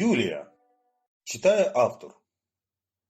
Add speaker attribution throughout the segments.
Speaker 1: Юлія. Читає автор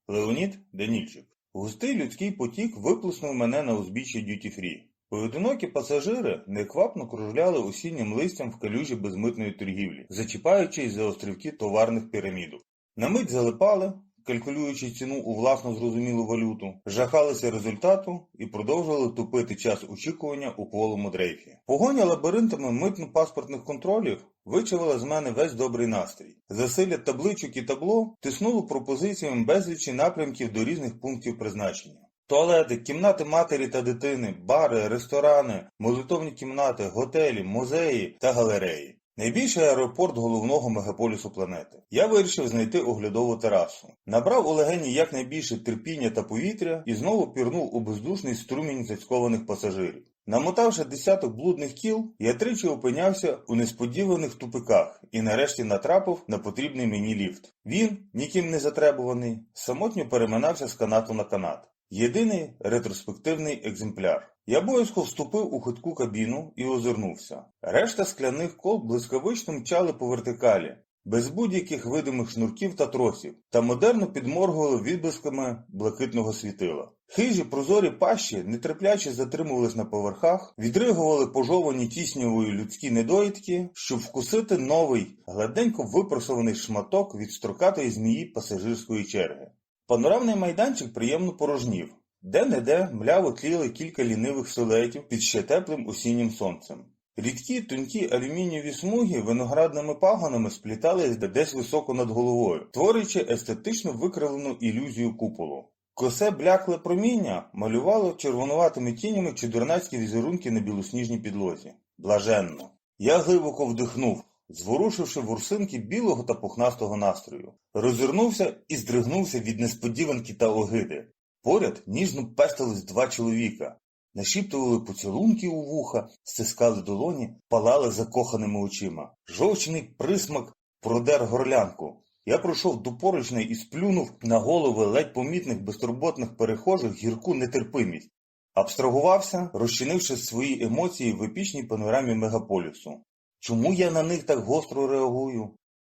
Speaker 1: Леонід Данільчик. Густий людський потік виплеснув мене на узбіччя дюті-фрі. Поодинокі пасажири неквапно кружляли осіннім листям в калюжі безмитної торгівлі, зачіпаючись за острівки товарних пірамідок. На мить залипали, калькулюючи ціну у власно зрозумілу валюту, жахалися результату і продовжували тупити час очікування у полому дрейфі. Погоня лабіринтами митно-паспортних контролів вичавила з мене весь добрий настрій. Засилля табличок і табло тиснуло пропозиціями безлічі напрямків до різних пунктів призначення. Туалети, кімнати матері та дитини, бари, ресторани, молитовні кімнати, готелі, музеї та галереї. Найбільший аеропорт головного мегаполісу планети. Я вирішив знайти оглядову терасу. Набрав у легені якнайбільше терпіння та повітря і знову пірнув у бездушний струмінь зацькованих пасажирів. Намотавши десяток блудних кіл, я тричі опинявся у несподіваних тупиках і нарешті натрапив на потрібний мені ліфт. Він, ніким не затребуваний, самотньо переминався з канату на канат. Єдиний ретроспективний екземпляр. Я боязко вступив у хитку кабіну і озирнувся. Решта скляних кол блискавично мчали по вертикалі, без будь-яких видимих шнурків та тросів, та модерно підморгували відблисками блакитного світила. Хижі прозорі пащі нетерпляче затримувались на поверхах, відригували пожовані тіснявою людські недоїдки, щоб вкусити новий, гладенько випросований шматок від строкатої змії пасажирської черги. Панорамний майданчик приємно порожнів. Де-не-де мляво тліли кілька лінивих силуетів під ще теплим осіннім сонцем. Рідкі тонкі алюмінієві смуги виноградними пагонами сплітались десь високо над головою, творюючи естетично викривлену ілюзію куполу. Косе блякле проміння малювало червонуватими тінями чудернацькі візерунки на білосніжній підлозі. Блаженно. Я глибоко вдихнув, зворушивши ворсинки білого та пухнастого настрою. Розвернувся і здригнувся від несподіванки та огиди. Поряд ніжно пестились два чоловіка, нашіптували поцілунки у вуха, стискали долоні, палали закоханими очима. Жовчний присмак продер горлянку. Я пройшов до поручної і сплюнув на голови ледь помітних безтурботних перехожих гірку нетерпимість. Абстрагувався, розчинивши свої емоції в епічній панорамі мегаполісу. Чому я на них так гостро реагую?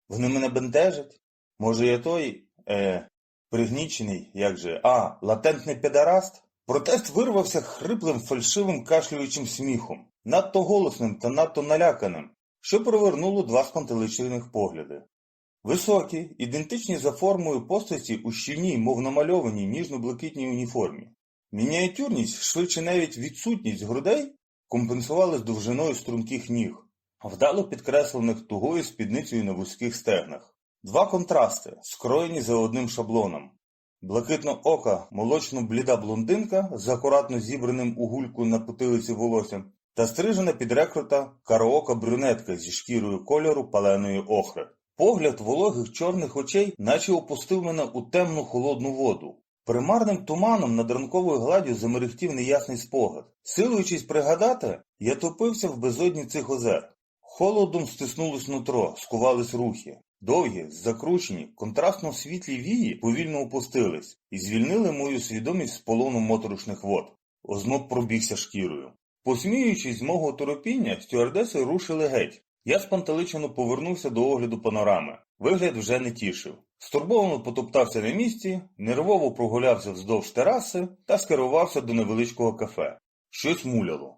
Speaker 1: Вони мене бентежать? Може, я той, е, пригнічений, як же, а, латентний педараст? Протест вирвався хриплим, фальшивим кашлюючим сміхом, надто голосним та надто наляканим, що привернуло два спантеличених погляди. Високі, ідентичні за формою постаті у щільній, мов намальованій ніжно-блакитній уніформі. Мініатюрність, швидше навіть відсутність грудей компенсували з довжиною струнких ніг, вдало підкреслених тугою спідницею на вузьких стегнах. Два контрасти, скроєні за одним шаблоном. Блакитно ока, молочно-бліда блондинка з акуратно зібраним у гульку на потилиці волоссям та стрижена підрекрута кароока брюнетка зі шкірою кольору паленої охри. Погляд вологих чорних очей наче опустив мене у темну холодну воду. Примарним туманом над ранковою гладдю замерехтів неясний спогад. Силуючись пригадати, я топився в безодні цих озер. Холодом стиснулось нутро, скувались рухи. Довгі, закручені, контрастно світлі вії повільно опустились і звільнили мою свідомість з полону моторошних вод. Озноб пробігся шкірою. Посміюючись з мого торопіння, стюардеси рушили геть. Я спантеличено повернувся до огляду панорами. Вигляд вже не тішив. Стурбовано потоптався на місці, нервово прогулявся вздовж тераси та скерувався до невеличкого кафе. Щось муляло.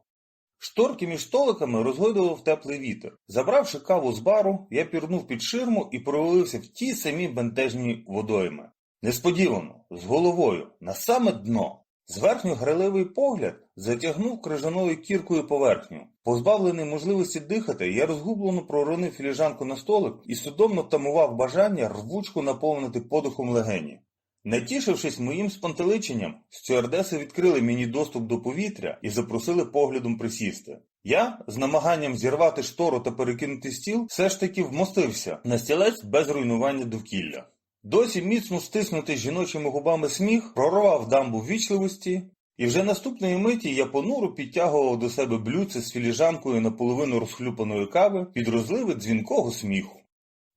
Speaker 1: Шторки між столиками розгойдував теплий вітер. Забравши каву з бару, я пірнув під ширму і провалився в ті самі бентежні водойми. Несподівано, з головою, на саме дно. Зверхню граливий погляд затягнув крижаною кіркою поверхню. Позбавлений можливості дихати, я розгублено проронив філіжанку на столик і судомно тамував бажання рвучко наповнити подихом легені. Натішившись моїм спантеличенням, стюардеси відкрили мені доступ до повітря і запросили поглядом присісти. Я, з намаганням зірвати штору та перекинути стіл, все ж таки вмостився на стілець без руйнування довкілля. Досі міцно стиснутий жіночими губами сміх прорвав дамбу ввічливості, і вже наступної миті я понуро підтягував до себе блюдце з філіжанкою наполовину розхлюпаної кави під розливи дзвінкого сміху.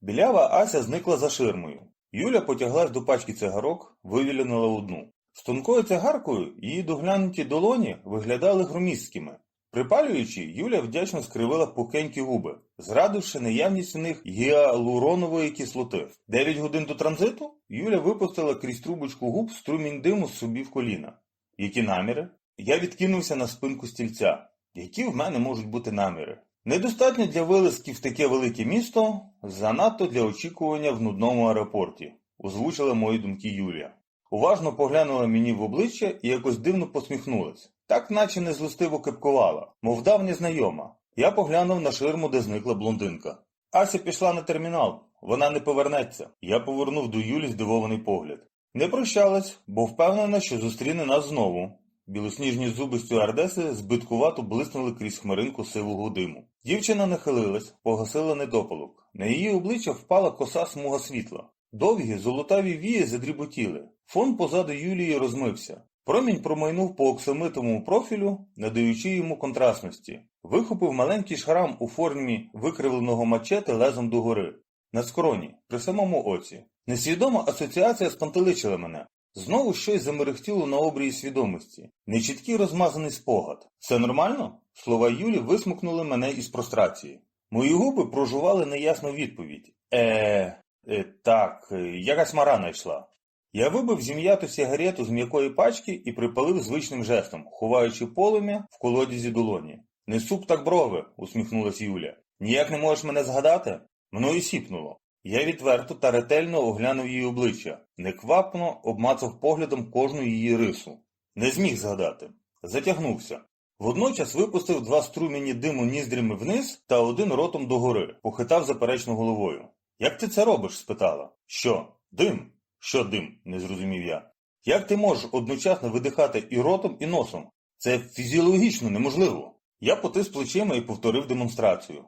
Speaker 1: Білява Ася зникла за ширмою. Юля потяглась до пачки цигарок, вивільнила одну. З тонкою цигаркою її доглянуті долоні виглядали громісткими. Припалюючи, Юля вдячно скривила пухенькі губи, зрадивши наявність у них гіалуронової кислоти. Дев'ять годин до транзиту Юля випустила крізь трубочку губ струмінь диму собі в коліна. Які наміри? Я відкинувся на спинку стільця. Які в мене можуть бути наміри? Недостатньо для вилазки в таке велике місто, занадто для очікування в нудному аеропорті, озвучила мої думки Юлія. Уважно поглянула мені в обличчя і якось дивно посміхнулась. Так наче не злостиво кипкувала, мов давня знайома. Я поглянув на ширму, де зникла блондинка. Ася пішла на термінал, вона не повернеться. Я повернув до Юлі здивований погляд. Не прощалась, бо впевнена, що зустріне нас знову. Білосніжні зуби стюардеси збиткувато блиснули крізь хмаринку сивого диму. Дівчина нахилилась, погасила недопалок. На її обличчя впала коса смуга світла. Довгі золотаві вії задріботіли. Фон позаду Юлії розмився. Промінь промайнув по оксамитовому профілю, надаючи йому контрастності. Вихопив маленький шрам у формі викривленого мачети лезом догори. На скроні, при самому оці. Несвідома асоціація спантеличила мене. Знову щось замерехтіло на обрії свідомості. Нечіткий розмазаний спогад. Все нормально? Слова Юлі висмукнули мене із прострації. Мої губи прожували неясну відповідь. Е, е так, е, якась марана йшла. Я вибив зім'яту сигарету з м'якої пачки і припалив звичним жестом, ховаючи полум'я в колодязі долоні. Не суп так брови, усміхнулась Юля. Ніяк не можеш мене згадати? Мною сіпнуло. Я відверто та ретельно оглянув її обличчя, неквапно обмацав поглядом кожну її рису. Не зміг згадати. Затягнувся. Водночас випустив два струмені диму ніздрями вниз та один ротом догори, похитав заперечно головою. Як ти це робиш? спитала. Що? Дим? Що дим? не зрозумів я. Як ти можеш одночасно видихати і ротом, і носом? Це фізіологічно неможливо. Я потис плечима і повторив демонстрацію.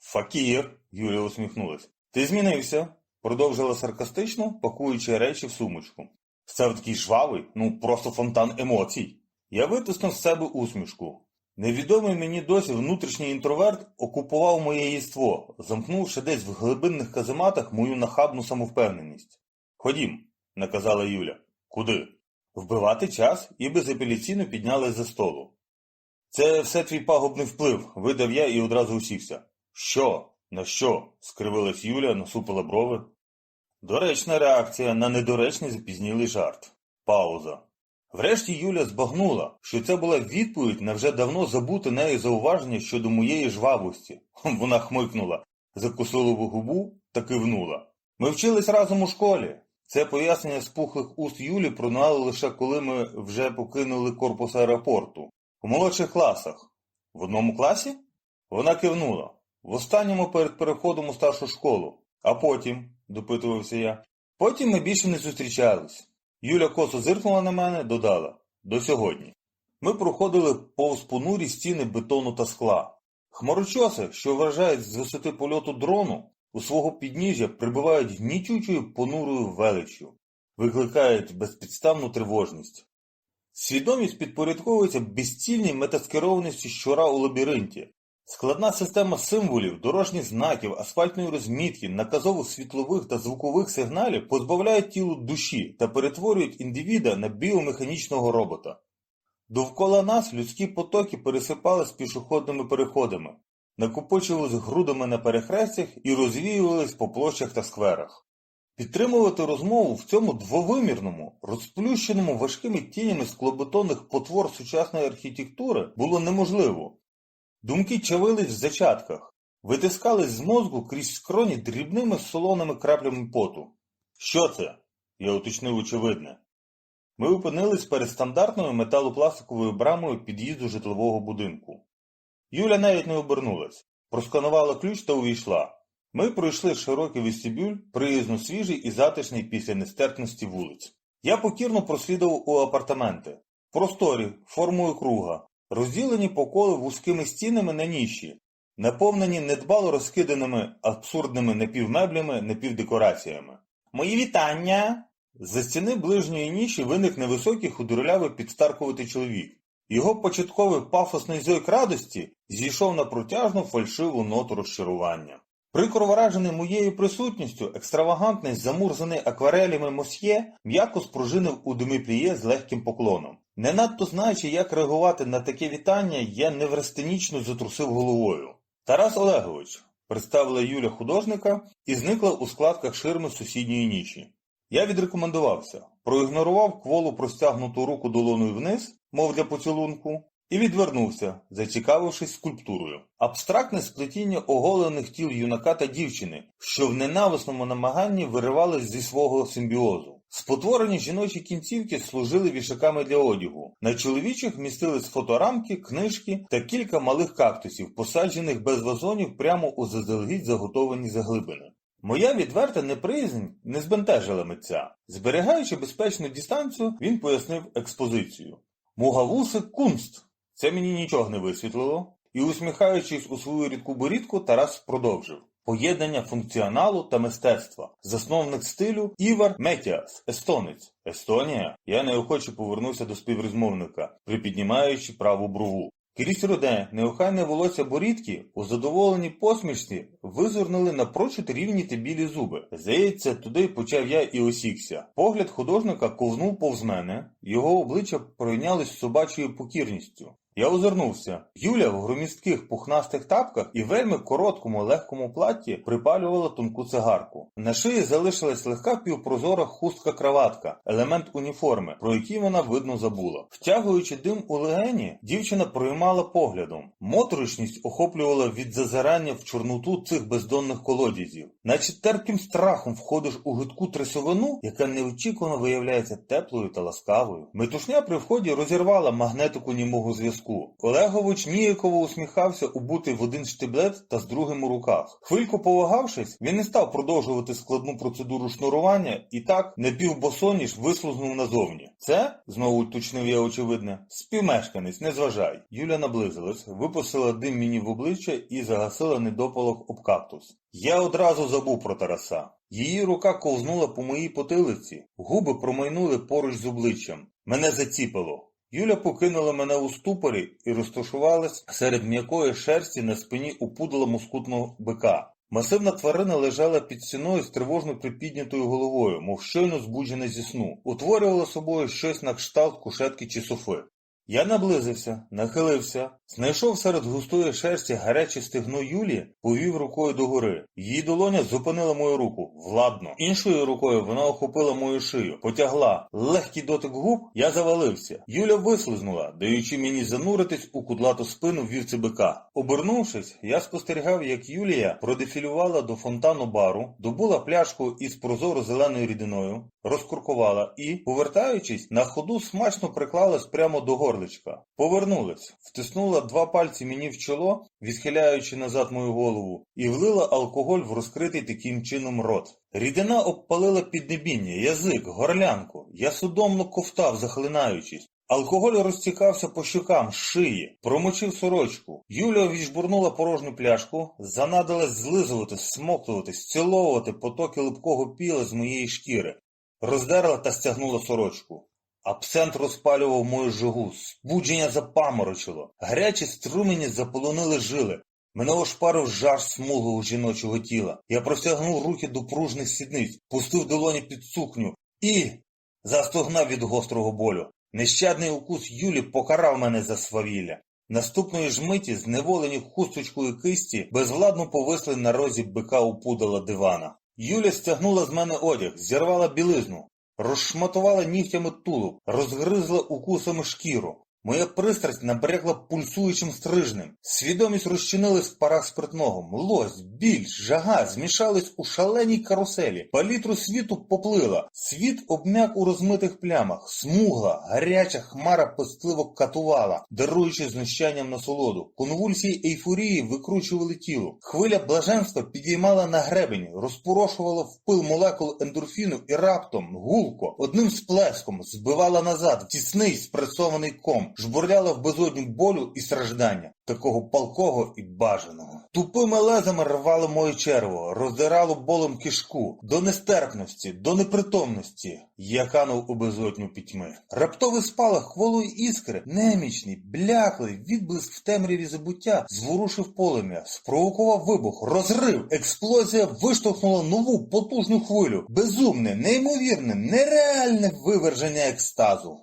Speaker 1: Факір, Юлія усміхнулась. Ти змінився, продовжила саркастично, пакуючи речі в сумочку. Став такий жвавий, ну просто фонтан емоцій. Я витиснув з себе усмішку. Невідомий мені досі внутрішній інтроверт окупував моє єство, замкнувши десь в глибинних казематах мою нахабну самовпевненість. Ходім, наказала Юля. Куди? Вбивати час і безапеляційно підняли за столу. Це все твій пагубний вплив, видав я і одразу усівся. Що? На що? скривилась Юля, насупила брови. Доречна реакція на недоречний запізнілий жарт. Пауза. Врешті Юля збагнула, що це була відповідь на вже давно забуте нею зауваження щодо моєї жвавості. Вона хмикнула, закусила в губу та кивнула. Ми вчились разом у школі. Це пояснення з пухлих уст Юлі пролунало лише коли ми вже покинули корпус аеропорту. У молодших класах. В одному класі? Вона кивнула. В останньому перед переходом у старшу школу. А потім, допитувався я, потім ми більше не зустрічались. Юля косо зиркнула на мене, додала до сьогодні. Ми проходили повз понурі стіни бетону та скла. Хмарочоси, що вражають з висоти польоту дрону, у свого підніжжя прибувають гнітючою понурою величчю, викликають безпідставну тривожність. Свідомість підпорядковується безцільній метаскерованості щура у лабіринті. Складна система символів, дорожніх знаків, асфальтної розмітки, наказових світлових та звукових сигналів позбавляють тілу душі та перетворюють індивіда на біомеханічного робота. Довкола нас людські потоки пересипались пішохідними переходами, накопичувались грудами на перехрестях і розвіювались по площах та скверах. Підтримувати розмову в цьому двовимірному, розплющеному важкими тінями склобетонних потвор сучасної архітектури було неможливо. Думки чавились в зачатках, витискались з мозку крізь скроні дрібними солоними краплями поту. Що це? Я уточнив очевидне. Ми опинились перед стандартною металопластиковою брамою під'їзду житлового будинку. Юля навіть не обернулась, просканувала ключ та увійшла. Ми пройшли широкий вестибюль, приязно свіжий і затишний після нестерпності вулиць. Я покірно прослідував у апартаменти, просторі, формою круга, розділені по колу вузькими стінами на ніші, наповнені недбало розкиданими абсурдними напівмеблями, напівдекораціями. Мої вітання! За стіни ближньої ніші виник невисокий худорлявий підстаркуватий чоловік. Його початковий пафосний зойк радості зійшов на протяжну фальшиву ноту розчарування. Прикро вражений моєю присутністю, екстравагантний замурзаний акварелями мосьє м'яко спружинив у домипліє з легким поклоном. Не надто знаючи, як реагувати на таке вітання, я неврастенічно затрусив головою. Тарас Олегович, представила Юля художника і зникла у складках ширми сусідньої ніші. Я відрекомендувався, проігнорував кволу простягнуту руку долоною вниз, мов для поцілунку, і відвернувся, зацікавившись скульптурою. Абстрактне сплетіння оголених тіл юнака та дівчини, що в ненависному намаганні виривались зі свого симбіозу. Спотворені жіночі кінцівки служили вішаками для одягу. На чоловічих містились фоторамки, книжки та кілька малих кактусів, посаджених без вазонів прямо у заздалегідь заготовані заглибини. Моя відверта неприязнь не збентежила митця. Зберігаючи безпечну дистанцію, він пояснив експозицію. Мугавуси кунст. Це мені нічого не висвітлило. І усміхаючись у свою рідку борідку, Тарас продовжив. Поєднання функціоналу та мистецтва. Засновник стилю Івар Метіас, естонець. Естонія? Я неохоче повернувся до співрозмовника, припіднімаючи праву брову. Крізь руде, неохайне волосся борідки у задоволеній посмішці визирнули напрочуд рівні та білі зуби. Здається, туди почав я і осікся. Погляд художника ковзнув повз мене, його обличчя пройнялось собачою покірністю. Я озирнувся. Юля в громістких пухнастих тапках і вельми короткому легкому платті припалювала тонку цигарку. На шиї залишилась легка півпрозора хустка-краватка, елемент уніформи, про який вона видно забула. Втягуючи дим у легені, дівчина проймала поглядом. Моторошність охоплювала від зазирання в чорноту цих бездонних колодязів. Наче терпким страхом входиш у гидку трясовину, яка неочікувано виявляється теплою та ласкавою. Метушня при вході розірвала магнетику німого зв'язку. Олегович ніяково усміхався убути в один штиблет та з другим у руках. Хвильку повагавшись, він не став продовжувати складну процедуру шнурування і так, непівбосоніж, вислузнув назовні. Це, знову уточнив я очевидне, співмешканець, не зважай. Юля наблизилась, випустила дим мені в обличчя і загасила недопалок об кактус. Я одразу забув про Тараса. Її рука ковзнула по моїй потилиці, губи промайнули поруч з обличчям. Мене заціпало. Юля покинула мене у ступорі і розташувалась серед м'якої шерсті на спині упудала мускутного бика. Масивна тварина лежала під стіною з тривожно припіднятою головою, мов щойно збуджена зі сну, утворювала собою щось на кшталт кушетки чи софи. Я наблизився, нахилився, знайшов серед густої шерсті гаряче стегно Юлі, повів рукою догори. Її долоня зупинила мою руку владно. Іншою рукою вона охопила мою шию, потягла. Легкий дотик губ, я завалився. Юля вислизнула, даючи мені зануритись у кудлату спину вівці бика. Обернувшись, я спостерігав, як Юлія продефілювала до фонтану бару, добула пляшку із прозоро зеленою рідиною, розкуркувала і, повертаючись, на ходу смачно приклалась прямо до горличка. Повернулась, втиснула два пальці мені в чоло, відхиляючи назад мою голову, і влила алкоголь в розкритий таким чином рот. Рідина обпалила піднебіння, язик, горлянку. Я судомно ковтав, захлинаючись. Алкоголь розтікався по щокам, шиї, промочив сорочку. Юля віджбурнула порожню пляшку, занадилась злизувати, смоктувати, зціловувати потоки липкого піла з моєї шкіри, роздерла та стягнула сорочку. Абсент розпалював мою жогу, збудження запаморочило, гарячі струмені заполонили жили. Мене ошпарив жар смуглого жіночого тіла. Я простягнув руки до пружних сідниць, пустив долоні під сукню і застогнав від гострого болю. Нещадний укус Юлі покарав мене за свавілля. Наступної ж миті, зневолені хусточкою кисті, безвладно повисли на розі бика упудала дивана. Юля стягнула з мене одяг, зірвала білизну, розшматувала нігтями тулуб, розгризла укусами шкіру. Моя пристрасть набрякла пульсуючим стрижнем. Свідомість розчинилась в парах спиртного. Млость, біль, жага змішались у шаленій каруселі. Палітру світу поплила. Світ обмяк у розмитих плямах. Смугла, гаряча хмара пестливо катувала, даруючи знущанням насолоду. Конвульсії ейфорії викручували тіло. Хвиля блаженства підіймала на гребені, розпорошувала в пил молекул ендорфіну і раптом, гулко, одним сплеском збивала назад в тісний спресований ком жбурляла в безодню болю і страждання, такого палкого і бажаного. Тупими лезами рвало моє черво, роздирало болем кишку, до нестерпності, до непритомності. Я канув у безодню пітьми. Раптовий спалах хволої іскри, немічний, бляклий, відблиск в темряві забуття, зворушив полем'я, спровокував вибух, розрив. Експлозія виштовхнула нову потужну хвилю, безумне, неймовірне, нереальне виверження екстазу.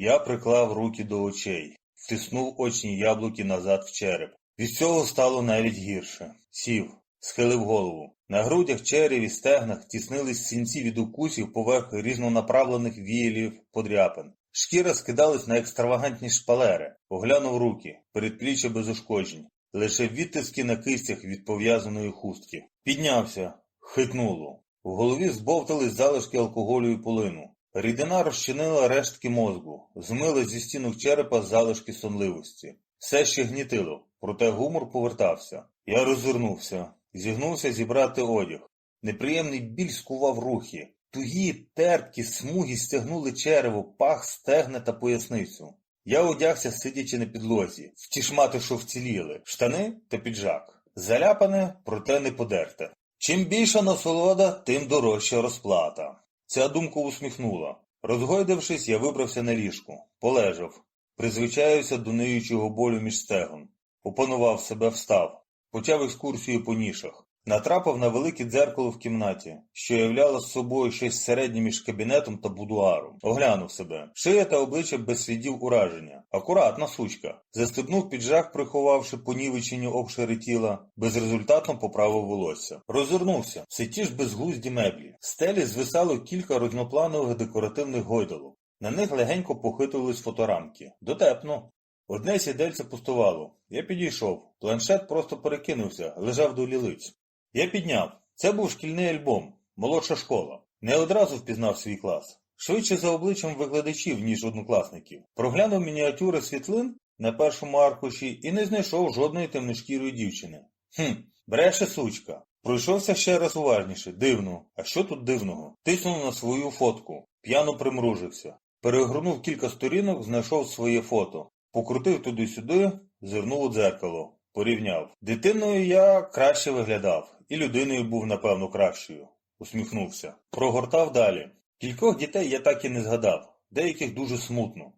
Speaker 1: Я приклав руки до очей, втиснув очні яблуки назад в череп. Від цього стало навіть гірше. Сів, схилив голову. На грудях, череві, і стегнах тіснились синці від укусів поверх різнонаправлених віялів подряпин. Шкіра скидалась на екстравагантні шпалери, оглянув руки, передпліччя без ушкоджень, лише відтиски на кистях від пов'язаної хустки. Піднявся, хитнуло. В голові збовтались залишки алкоголю і полину. Рідина розчинила рештки мозку, змила зі стінок черепа залишки сонливості. Все ще гнітило, проте гумор повертався. Я розвернувся, зігнувся зібрати одяг. Неприємний біль скував рухи. Тугі, терпкі смуги стягнули черево, пах, стегна та поясницю. Я одягся, сидячи на підлозі, в ті шмати, що вціліли, штани та піджак. Заляпане, проте не подерте. Чим більша насолода, тим дорожча розплата. Ця думка усміхнула. Розгойдавшись, я вибрався на ліжку, полежав, призвичаюся до ниючого болю між стегон. Опанував себе, встав, почав екскурсію по нішах. Натрапив на велике дзеркало в кімнаті, що являло собою щось середнє між кабінетом та будуаром. Оглянув себе. Шия та обличчя без слідів ураження. Акуратна сучка. Застебнув піджак, приховавши понівечені обшири тіла, безрезультатно поправив волосся. Розвернувся. Все ті ж безглузді меблі. Стелі звисало кілька різнопланових декоративних гойдалок. На них легенько похитувались фоторамки. Дотепно. Одне сідельце пустувало. Я підійшов. Планшет просто перекинувся, лежав до лілиць. Я підняв. Це був шкільний альбом, молодша школа. Не одразу впізнав свій клас. Швидше за обличчям викладачів, ніж однокласників. Проглянув мініатюри світлин на першому аркуші і не знайшов жодної темношкірої дівчини. Хм, бреше сучка. Пройшовся ще раз уважніше. Дивно. А що тут дивного? Тиснув на свою фотку. П'яно примружився. Перегорнув кілька сторінок, знайшов своє фото. Покрутив туди-сюди, зирнув у дзеркало. Порівняв. Дитиною я краще виглядав, і людиною був, напевно, кращою. Усміхнувся. Прогортав далі. Кількох дітей я так і не згадав, деяких дуже смутно.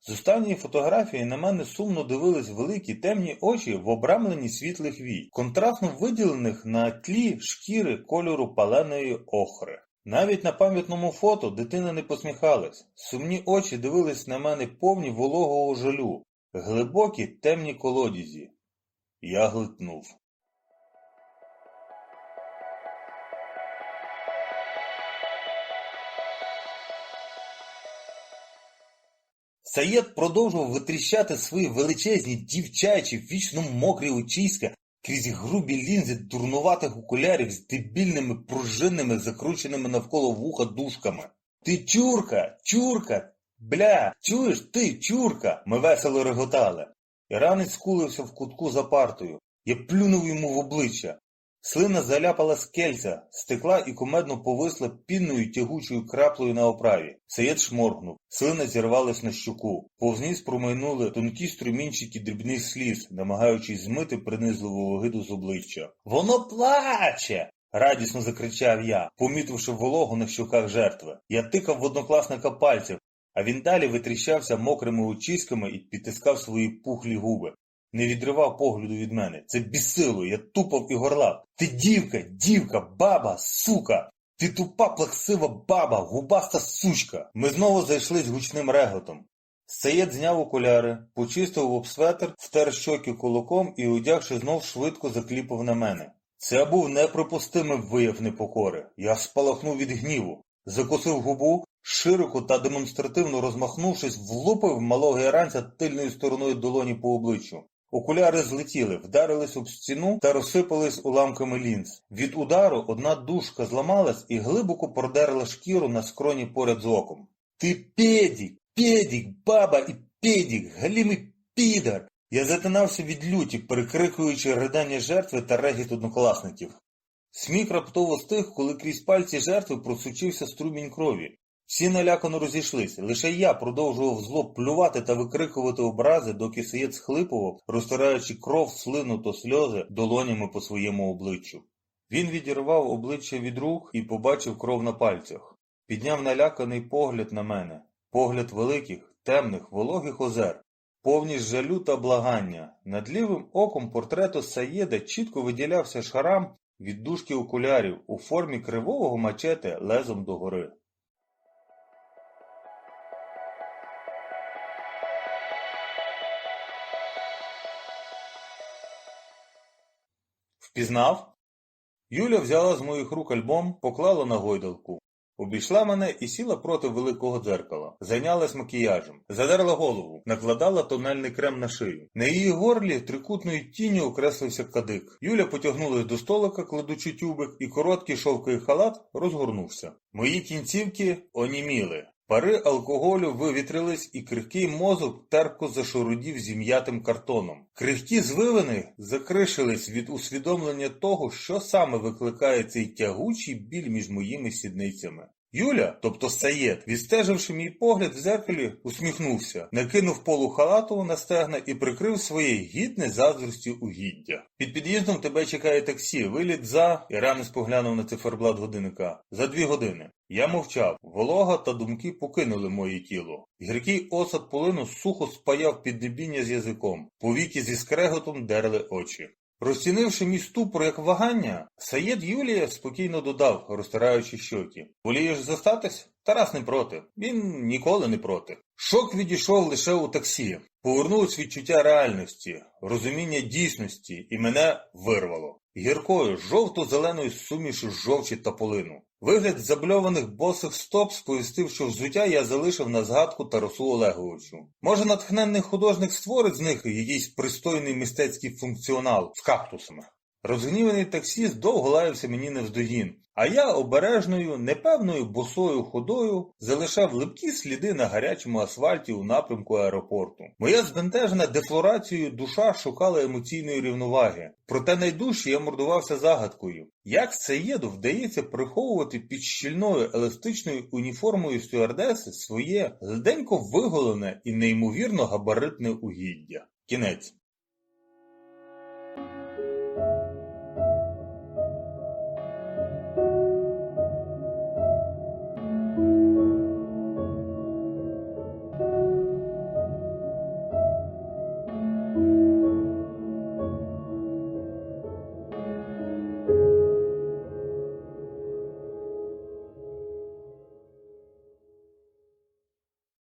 Speaker 1: З останньої фотографії на мене сумно дивились великі темні очі в обрамленні світлих вій, контрастно виділених на тлі шкіри кольору паленої охри. Навіть на пам'ятному фото дитина не посміхалась. Сумні очі дивились на мене повні вологого жалю, глибокі темні колодязі. Я глитнув. Саєд продовжував витріщати свої величезні дівчачі, вічно мокрі очиська крізь грубі лінзи дурнуватих окулярів з дебільними пружинними, закрученими навколо вуха дужками. Ти чурка, чурка, бля, чуєш ти, чурка? Ми весело реготали. Іранець скулився в кутку за партою. Я плюнув йому в обличчя. Слина заляпала скельця, стекла і кумедно повисла пінною тягучою краплею на оправі. Саєд шморгнув. Слина зірвалась на щуку. Повз ніс промайнули тонкі струмінчики дрібних сліз, намагаючись змити принизливу огиду з обличчя. Воно плаче. радісно закричав я, помітивши вологу на щоках жертви. Я тикав в однокласника пальців, а він далі витріщався мокрими очиськами і підтискав свої пухлі губи. Не відривав погляду від мене. Це бісило, я тупав і горлав. Ти дівка, дівка, баба, сука! Ти тупа плаксива баба, губаста сучка. Ми знову зайшли з гучним реготом. Саєд зняв окуляри, почистив обсветр, втер щоки кулаком і, одягши знов швидко закліпав на мене. Це був неприпустимий вияв непокори. Я спалахнув від гніву, закусив губу, широко та демонстративно розмахнувшись, влупив малого іранця тильною стороною долоні по обличчю. Окуляри злетіли, вдарились об стіну та розсипались уламками лінз. Від удару одна дужка зламалась і глибоко продерла шкіру на скроні поряд з оком. Ти педік, педік, баба і педік, галімий підар. Я затинався від люті, перекрикуючи ридання жертви та регіт однокласників. Сміх раптово стих, коли крізь пальці жертви просучився струмінь крові. Всі налякано розійшлися, лише я продовжував зло плювати та викрикувати образи, доки сиєць схлипував, розтираючи кров, слину та сльози долонями по своєму обличчю. Він відірвав обличчя від рук і побачив кров на пальцях. Підняв наляканий погляд на мене, погляд великих, темних, вологих озер, повні жалю та благання. Над лівим оком портрету Саєда чітко виділявся шарам від дужки окулярів у формі кривового мачете лезом догори. Впізнав? Юля взяла з моїх рук альбом, поклала на гойдалку. Обійшла мене і сіла проти великого дзеркала, зайнялась макіяжем, задерла голову, накладала тональний крем на шию. На її горлі трикутною тінню окреслився кадик. Юля потягнулась до столика, кладучи тюбик, і короткий шовковий халат розгорнувся. Мої кінцівки оніміли. Пари алкоголю вивітрились, і крихкий мозок терпко зашурудів зім'ятим картоном. Крихкі звивини закришились від усвідомлення того, що саме викликає цей тягучий біль між моїми сідницями. Юля, тобто Саєд, відстеживши мій погляд в зеркалі, усміхнувся, накинув полу халату на стегна і прикрив своє гідне заздрості угіддя. Під під'їздом тебе чекає таксі, виліт за. Іранець поглянув на циферблат годинника. За дві години. Я мовчав. Волога та думки покинули моє тіло. Гіркий осад полину сухо спаяв піднебіння з язиком. Повіки зі скреготом дерли очі. Розцінивши мій ступор як вагання, Саєд Юлія спокійно додав, розтираючи щоки. Волієш зостатись? Тарас не проти. Він ніколи не проти. Шок відійшов лише у таксі. Повернулось відчуття реальності, розуміння дійсності, і мене вирвало. Гіркою, жовто-зеленою сумішю жовчі та полину. Вигляд забльованих босих стоп сповістив, що взуття я залишив на згадку Тарасу Олеговичу. Може, натхненний художник створить з них якийсь пристойний мистецький функціонал з кактусами. Розгніваний таксіст довго лаявся мені невздогін, а я обережною, непевною босою ходою залишав липкі сліди на гарячому асфальті у напрямку аеропорту. Моя збентежена дефлорацією душа шукала емоційної рівноваги, проте найдужче я мордувався загадкою. Як це єду вдається приховувати під щільною еластичною уніформою стюардеси своє гладенько виголене і неймовірно габаритне угіддя? Кінець.